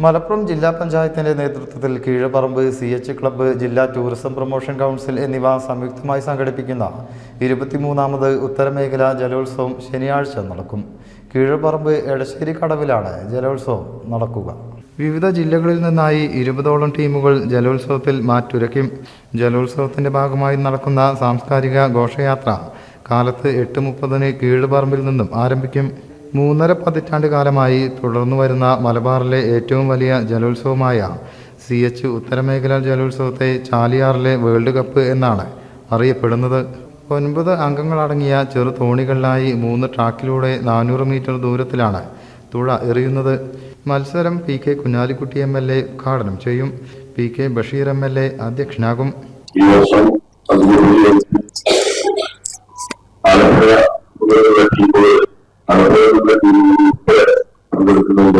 മലപ്പുറം ജില്ലാ പഞ്ചായത്തിന്റെ നേതൃത്വത്തിൽ കീഴപ്പറമ്പ് സി എച്ച് ക്ലബ്ബ് ജില്ലാ ടൂറിസം പ്രൊമോഷൻ കൗൺസിൽ എന്നിവ സംയുക്തമായി സംഘടിപ്പിക്കുന്ന ഇരുപത്തിമൂന്നാമത് ഉത്തരമേഖല ജലോത്സവം ശനിയാഴ്ച നടക്കും. കീഴപ്പറമ്പ് എടശ്ശേരി കടവിലാണ് ജലോത്സവം നടക്കുക. വിവിധ ജില്ലകളിൽ നിന്നായി ഇരുപതോളം ടീമുകൾ ജലോത്സവത്തിൽ മാറ്റുരയ്ക്കും. ജലോത്സവത്തിന്റെ ഭാഗമായി നടക്കുന്ന സാംസ്കാരിക ഘോഷയാത്ര കാലത്ത് എട്ട് മുപ്പതിന് കീഴുപറമ്പിൽ നിന്നും ആരംഭിക്കും. മൂന്നര പതിറ്റാണ്ട് കാലമായി തുടർന്നു വരുന്ന മലബാറിലെ ഏറ്റവും വലിയ ജലോത്സവമായ സി എച്ച് ഉത്തരമേഖല ജലോത്സവത്തെ ചാലിയാറിലെ വേൾഡ് കപ്പ് എന്നാണ് അറിയപ്പെടുന്നത്. ഒൻപത് അംഗങ്ങളടങ്ങിയ ചെറു തോണികളിലായി മൂന്ന് ട്രാക്കിലൂടെ നാനൂറ് മീറ്റർ ദൂരത്തിലാണ് തുഴ എറിയുന്നത്. മത്സരം P K Kunhalikutty M L A ഉദ്ഘാടനം ചെയ്യും. P K Basheer M L A അധ്യക്ഷനാകും. Alappuzha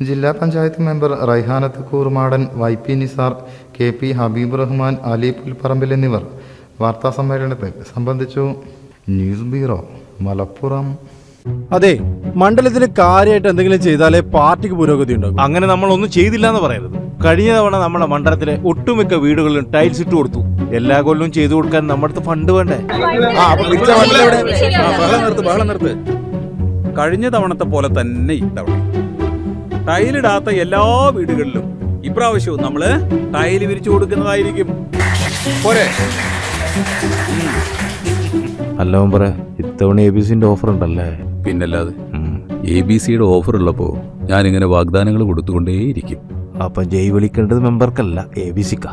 ജില്ലാ panchayat member Raihanath Koorumadan Y P Nisar K P Habeeb Rahman Ali Pulparambil എന്നിവർ വാർത്താ സമ്മേളനത്തിൽ സംബന്ധിച്ചു. News bureau Malappuram. അതെ മണ്ഡലത്തിന് കാര്യമായിട്ട് എന്തെങ്കിലും ചെയ്താലേ പാർട്ടിക്ക് പുരോഗതി ഉണ്ടാകും. അങ്ങനെ നമ്മൾ ഒന്നും ചെയ്തില്ല എന്ന് പറയരുത്. കഴിഞ്ഞ തവണ നമ്മുടെ മണ്ഡലത്തിലെ ഒട്ടുമിക്ക വീടുകളിലും ടൈൽസ് ഇട്ട് കൊടുത്തു. എല്ലാ കൊല്ലവും ചെയ്തു കൊടുക്കാൻ നമ്മുടെ അടുത്ത് ഫണ്ട് വേണ്ടേ? കഴിഞ്ഞ തവണത്തെ പോലെ തന്നെ ഇത്തവണ. ടൈലിടാത്ത എല്ലാ വീടുകളിലും ഇപ്രാവശ്യവും നമ്മൾ ടൈൽ വിരിച്ചു കൊടുക്കുന്നതായിരിക്കും. പോരെ. അല്ല പറ ഇത്തവണ എ ബി സിന്റെ ഓഫർ ഉണ്ടല്ലേ പിന്നല്ലാതെ എ ബി സിയുടെ ഓഫർ ഉള്ളപ്പോ ഞാനിങ്ങനെ വാഗ്ദാനങ്ങൾ കൊടുത്തുകൊണ്ടേയിരിക്കും. അപ്പൊ ജയ് വിളിക്കേണ്ടത് മെമ്പർക്കല്ല എ ബി സിക്കാ.